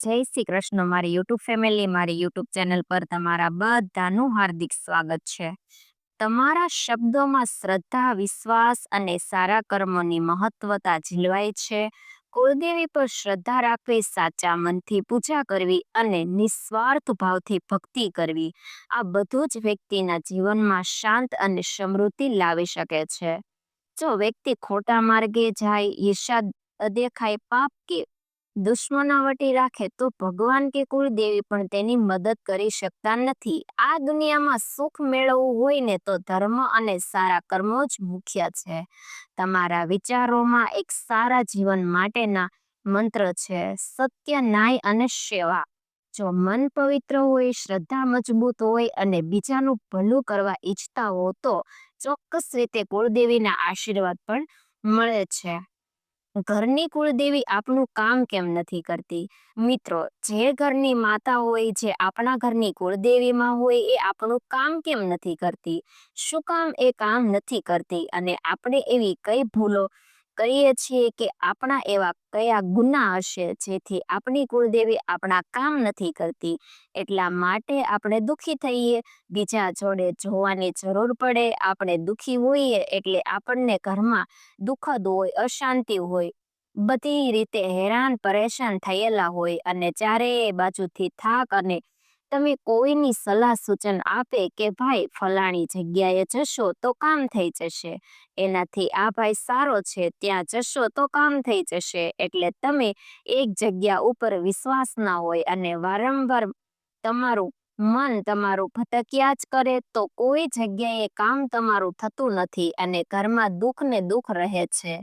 જય શ્રી કૃષ્ણ. મારી YouTube family, મારી યુટ્યુબ ચેનલ પર તમારા બધાનું હાર્દિક સ્વાગત છે. તમારા શબ્દોમાં શ્રદ્ધા, વિશ્વાસ અને સારા કર્મોની મહત્વતા ઝીલવાય છે. કુળદેવી પર શ્રદ્ધા રાખવી, સાચા મનથી પૂજા કરવી અને નિસ્વાર્થ ભાવથી ભક્તિ કરવી આ બધું જ વ્યક્તિના જીવનમાં શાંત અને સમૃદ્ધિ લાવી શકે છે. જો વ્યક્તિ ખોટા માર્ગે જાય ઈર્ષા દેખાય, પાપ કે દુશ્મનાવટી રાખે તો ભગવાન કે કુળદેવી પણ તેની મદદ કરી શકતા નથી. આ દુનિયામાં સુખ મેળવવું હોય ને તો ધર્મ અને સારા કર્મો જ મુખ્ય છે. તમારા વિચારોમાં એક સારા જીવન માટેના મંત્ર છે, સત્ય, ન્યાય અને સેવા. જો મન પવિત્ર હોય, શ્રદ્ધા મજબૂત હોય અને બીજાનું ભલું કરવા ઈચ્છતા હો તો ચોક્કસ રીતે કુળદેવીના આશીર્વાદ પણ મળે છે. ઘરની કુળદેવી આપણું કામ કેમ નથી કરતી? મિત્રો, જે ઘરની માતા હોય, જે આપણા ઘરની કુળદેવીમાં હોય, એ આપણું કામ કેમ નથી કરતી? શું કામ એ કામ નથી કરતી? અને આપણે એવી કઈ ભૂલો કરીએ છીએ કે આપણા એવા કયા ગુના હશે જેથી આપણી કુળદેવી આપણા કામ નથી કરતી. એટલા માટે આપણે દુઃખી થઈએ, બીજા જોડે જોવાની જરૂર પડે, આપણે દુઃખી હોઈએ એટલે આપણને ઘરમાં દુઃખદ હોય, અશાંતિ હોય, બધી રીતે હેરાન પરેશાન થયેલા હોય અને ચારેય બાજુથી થાક અને તમે કોઈની સલાહ સૂચન આપે કે ભાઈ ફલાણી જગ્યાએ જશો તો કામ થઈ જશે. એનાથી આ ભાઈ સારો છે, ત્યાં જશો તો કામ થઈ જશે. એટલે તમે એક જગ્યા ઉપર વિશ્વાસ ના હોય અને વારંવાર તમારું મન તમારું ભટક્યા જ કરે તો કોઈ જગ્યાએ કામ તમારું થતું નથી અને ઘરમાં દુઃખ ને દુઃખ રહે છે.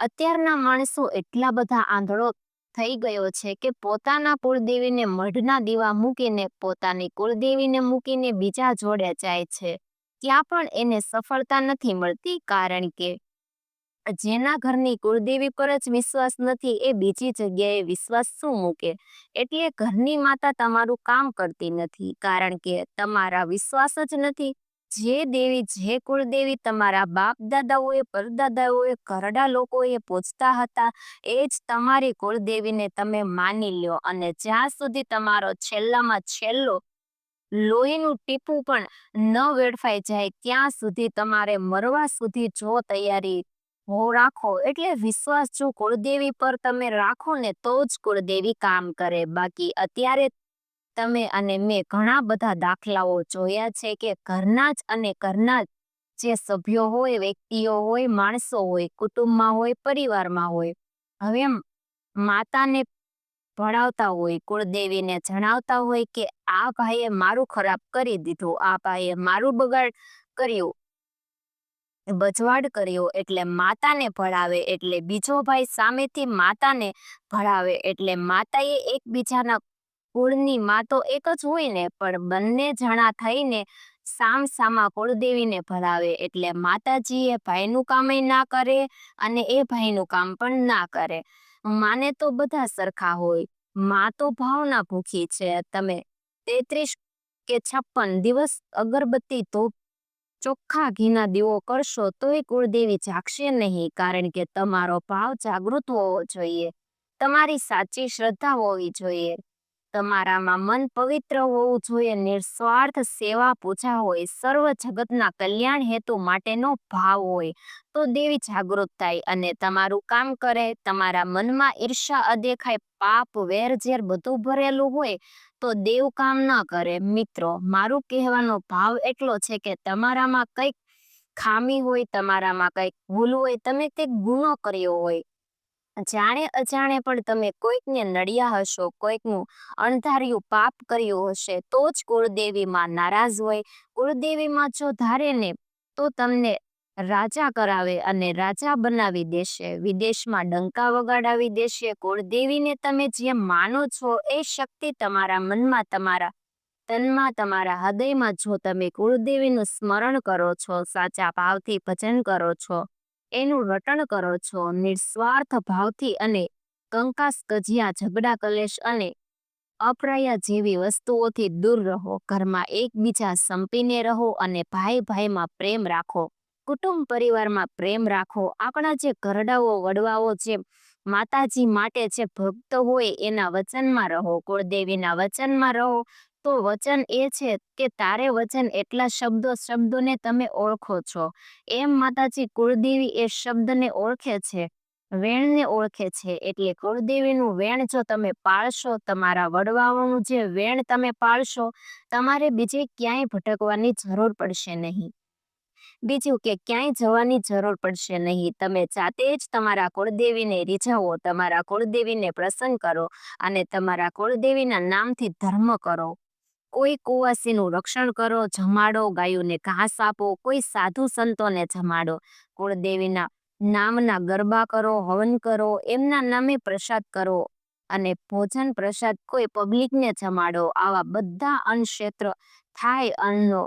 અત્યારના માણસો એટલા બધા આંધળો થઈ ગયો છે કે પોતાના કુળદેવીને મઢના દીવા મૂકીને પોતાની કુળદેવીને મૂકીને બીજા જોડે જાય છે. ત્યાં પણ એને સફળતા નથી મળતી કારણ કે જેના ઘરની કુળદેવી પર જ વિશ્વાસ નથી એ બીજી જગ્યાએ વિશ્વાસ શું મૂકે? એટલે ઘરની માતા તમારું કામ કરતી નથી કારણ કે તમારા વિશ્વાસ જ નથી. જે દેવી, જે કુળદેવી તમારા બાપ દાદાઓએ, પરદાદાઓએ, ઘરડા લોકોએ પૂછતા હતા, એ જ તમારી કુળદેવીને તમે માની લ્યો અને જ્યાં સુધી તમારો છેલ્લામાં છેલ્લો લોહીનું ટીપું પણ ન વેડફાઈ જાય, ત્યાં સુધી તમારે મરવા સુધી જો તૈયારી હો રાખો. એટલે વિશ્વાસ જો કુળદેવી પર તમે રાખો ને તો જ કુળદેવી કામ કરે. બાકી અત્યારે તમે અને મેં ઘણા બધા દાખલાઓ જોયા છે કે ઘરના જ અને ઘરના જે સભ્યો હોય, વ્યક્તિઓ હોય, માણસો હોય, કુટુંબમાં હોય, પરિવારમાં હોય. હવે માતાને ભણાવતા હોય, કુળદેવીને જણાવતા હોય કે આ ભાઈએ મારું ખરાબ કરી દીધું, આ ભાઈએ મારું બગાડ કર્યું, બજવાડ કર્યો એટલે માતાને ભળાવે એટલે બીજો ભાઈ સામેથી માતાને ભળાવે એટલે માતાએ એકબીજાના કુળની માં તો એક જ હોય ને, પણ બંને જણા થઈને સામ સામા કુળદેવીને ભરાવે. એટલે માતાજી એ ભાઈનું કામ ના કરે અને એ ભાઈનું કામ પણ ના કરે. માને તો બધા સરખા હોય. માં તો ભાવના ભૂખી છે. તમે તેત્રીસ કે છપ્પન દિવસ અગરબત્તી તો ચોખ્ખા ઘીના દીવો કરશો તોય કુળદેવી જાગશે નહીં, કારણ કે તમારો ભાવ જાગૃત હોવો જોઈએ. તમારી સાચી શ્રદ્ધા હોવી જોઈએ. તમારામાં મન પવિત્ર હોવું જોઈએ, નિસ્વાર્થ સેવા પૂજા હોય, સર્વ જગતના કલ્યાણ હેતુ માટેનો ભાવ હોય, તો દેવી જાગૃત થાય અને તમારું કામ કરે, તમારા મનમાં ઈર્ષા અદેખાય, પાપ, વેરઝેર બધું ભરેલું હોય, તો દેવ કામ ન કરે. મિત્રો, મારું કહેવાનો ભાવ એટલો છે કે તમારામાં કંઈક ખામી હોય, તમારામાં કંઈક ભૂલ હોય, તમે કંઈક ગુનો કર્યો હોય જાણે અજાણે પણ તમે કોઈકને નડ્યા હશો, કોઈકનું અણધાર્યું પાપ કર્યું હશે, તો જ કુળદેવીમાં નારાજ હોય. કુળદેવીમાં જો ધારે ને, તો તમને રાજા કરાવે અને રાજા બનાવી દેશે. વિદેશમાં ડંકા વગાડાવી દેશે. કુળદેવીને તમે જે માનો છો, એ શક્તિ તમારા મનમાં, તમારા તનમાં, તમારા હૃદયમાં જો તમે કુળદેવીનું સ્મરણ કરો છો, સાચા ભાવથી ભજન કરો છો એનું રટણ કરો છો. નિસ્વાર્થ ભાવથી અને કંકાસ કજિયા, ઝઘડા, કલેશ અને અપ્રાયા જેવી વસ્તુઓથી દૂર રહો. ઘરમાં એકબીજા સંપીને રહો અને ભાઈ ભાઈમાં પ્રેમ રાખો. કુટુંબ પરિવારમાં પ્રેમ રાખો. આપણા જે ઘરડાઓ, વડવાઓ, જે માતાજી માટે જે ભક્ત હોય એના વચનમાં રહો. કુળદેવીના વચનમાં રહો. તો વચન એ છે કે તારે વચન એટલા શબ્દો, શબ્દોને તમે ઓળખો છો. એમ માતાજી કુળદેવી એ શબ્દને ઓળખે છે. વેણને ઓળખે છે. એટલે કુળદેવીનું વેણ જો તમે પાળશો, તમારા વડવાઓનું જે વેણ તમે પાળશો, તમારે બીજે ક્યાંય ભટકવાની જરૂર પડશે નહીં. બીજું કે ક્યાંય જવાની જરૂર પડશે નહીં. તમે જાતે જ તમારા કુળદેવીને રીઝાવો, તમારા કુળદેવીને પ્રસન્ન કરો અને તમારા કુળદેવીના નામથી ધર્મ કરો. કોઈ કુવાસીનું રક્ષણ કરો, જમાડો ગાયોને ઘાસ આપો, કોઈ સાધુ સંતોને જમાડો. કુળદેવીના નામના ગરબા કરો, હવન કરો, એમના નામે પ્રસાદ કરો અને ભોજન પ્રસાદ કોઈ પબ્લિકને જમાડો. આવા બધા અન્ન ક્ષેત્ર થાય અન્નનો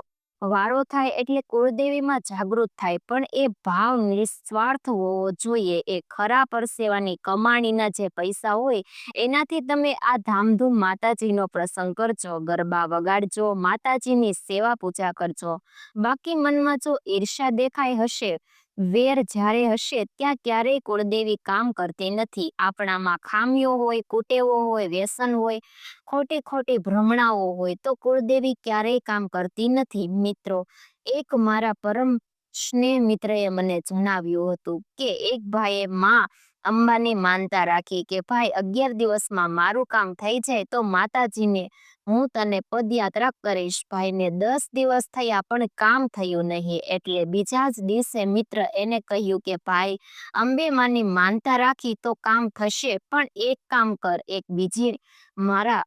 વારો થાય એટલે કુળદેવીમાં જાગૃત થાય. પણ એ ભાવ નિસ્વાર્થ હોવો જોઈએ. એ ખરા પરસેવાની કમાણીના જે પૈસા હોય, એનાથી તમે આ ધામધૂમ માતાજીનો પ્રસંગ કરજો, ગરબા વગાડજો, માતાજીની સેવા પૂજા કરજો. બાકી મનમાં જો ઈર્ષા દેખાય હશે વેર જ્યારે હશે ત્યાં ક્યારેય કુળદેવી કામ કરતી નથી. આપણામાં ખામીઓ હોય, કુટેવો હોય, વ્યસન હોય ખોટી ખોટી ભ્રમણાઓ હોય તો કુળદેવી ક્યારેય કામ કરતી નથી. મિત્રો, એક મારા પરમ સ્નેહ મિત્રએ મને જણાવ્યું હતું કે એક ભાઈએ માં અંબાની માનતા રાખી કે, ભાઈ, અગિયાર દિવસમાં મારું કામ થઈ જાય તો માતાજીને હું તને પદયાત્રા કરીશ. ભાઈને દસ દિવસ થયા પણ કામ થયું નહીં. એટલે બીજા જ દિવસે મિત્ર એને કહ્યું કે, ભાઈ અંબે માની માનતા રાખી તો કામ થશે, પણ એક કામ કર. એક બીજી મારા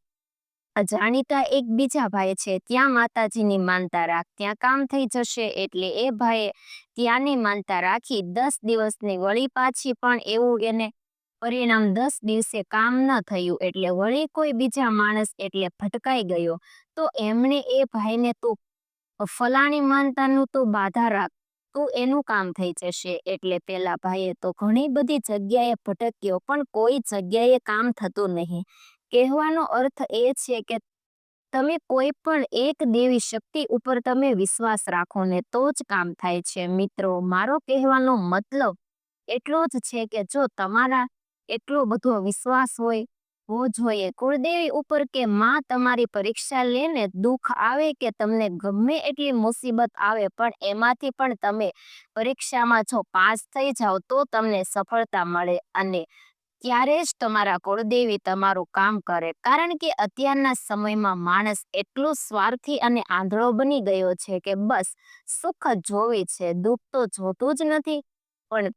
જાણીતા એક બીજા ભાઈ છે. ત્યાં માતાજીની માનતા રાખ, ત્યાં કામ થઈ જશે એટલે એ ભાઈએ ત્યાંની માનતા રાખી દસ દિવસની વળી પાછી પણ એવું એને પરિણામ દસ દિવસે કામ ન થયું એટલે વળી કોઈ બીજા માણસ એટલે ભટકાઈ ગયો. તો એમણે એ ભાઈને તું ફલાણી માનતાનું તું બાધા રાખ, તું એનું કામ થઈ જશે એટલે પેલા ભાઈએ તો ઘણી બધી જગ્યાએ ભટક્યો પણ કોઈ જગ્યાએ કામ થતું નહીં. કહેવાનો અર્થ એ છે કે તમે કોઈ પણ એક દેવી શક્તિ ઉપર તમે વિશ્વાસ રાખો ને તો જ કામ થાય છે. મિત્રો, મારો કહેવાનો મતલબ એટલો જ છે કે જો તમારા એટલો બધો વિશ્વાસ હોય હોવો જોઈએ કુળદેવી ઉપર કે માં તમારી પરીક્ષા લેને દુઃખ આવે કે તમને ગમે એટલી મુસીબત આવે, પણ એમાંથી પણ તમે પરીક્ષામાં જો પાસ થઈ જાઓ તો તમને સફળતા મળે અને ત્યારે જ તમારા કુળદેવી તમારું કામ કરે. કારણ કે અત્યારના સમયમાં માણસ એટલો સ્વાર્થી અને આંધળો બની ગયો છે કે બસ સુખ જોવે છે, દુઃખ તો જોતું જ નથી. પણ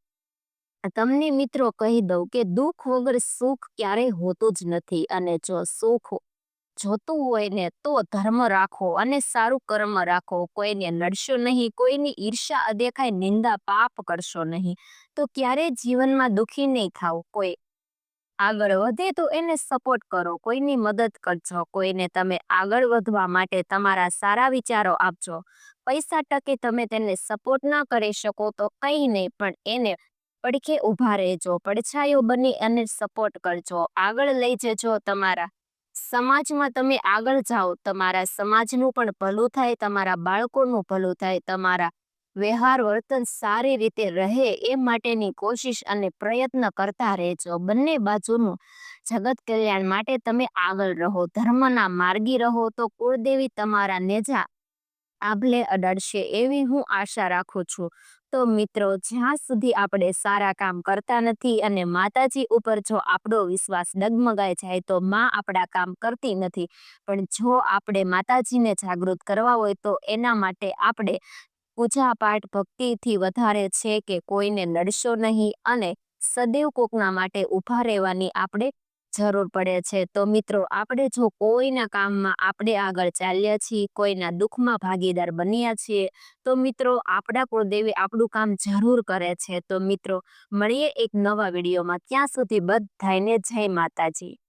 તમને મિત્રો કહી દઉં કે દુઃખ વગર સુખ ક્યારેય હોતું જ નથી અને જો સુખ જોતું હોય ને તો ધર્મ રાખો અને સારું કર્મ રાખો. કોઈને નડશો નહીં, કોઈની ઈર્ષા અદેખાય નિંદા પાપ કરશો નહીં. તો ક્યારેય જીવનમાં દુઃખી નહીં થાવ. કોઈ આગળ વધે તો એને સપોર્ટ કરો. કોઈની મદદ કરજો. કોઈને તમે આગળ વધવા માટે તમારા સારા વિચારો આપજો. પૈસા ટકે તમે તેને સપોર્ટ ના કરી શકો તો કંઈ નહીં, પણ એને પડખે ઊભા રહેજો. પડછાયો બની અને સપોર્ટ કરજો. આગળ લઈ જજો તમારા સમાજમાં. તમે આગળ જાઓ. તમારા સમાજનું પણ ભલું થાય, તમારા બાળકોનું ભલું થાય, તમારા વ્યવહાર વર્તન સારી રીતે રહે એ માટેની કોશિશ અને પ્રયત્ન કરતા રહેજો. બંને બાજુનું જગત કલ્યાણ માટે તમે આગળ રહો. ધર્મના માર્ગી રહો તો કુળદેવી તમારા નેજા આભલે અડાડશે એવી હું આશા રાખું છું. તો મિત્રો, જ્યાં સુધી આપણે સારા કામ કરતા નથી અને માતાજી ઉપર જો આપણો વિશ્વાસ ડગમગાઈ જાય તો માં આપણા કામ કરતી નથી. પણ જો આપણે માતાજીને જાગૃત કરવા હોય તો એના માટે આપણે પૂજા પાઠ ભક્તિથી વધારે છે કે કોઈને નડશો નહીં અને સદૈવ કોકના માટે ઊભા રહેવાની આપણે જરૂર પડે છે. તો મિત્રો, આપણે જો કોઈના કામમાં આપણે આગળ ચાલ્યા છીએ, કોઈના દુઃખમાં ભાગીદાર બન્યા છીએ, તો મિત્રો, આપણા કુળદેવી આપણું કામ જરૂર કરે છે. તો મિત્રો, મળીએ એક નવા વિડીયોમાં. ત્યાં સુધી બધાને જય માતાજી.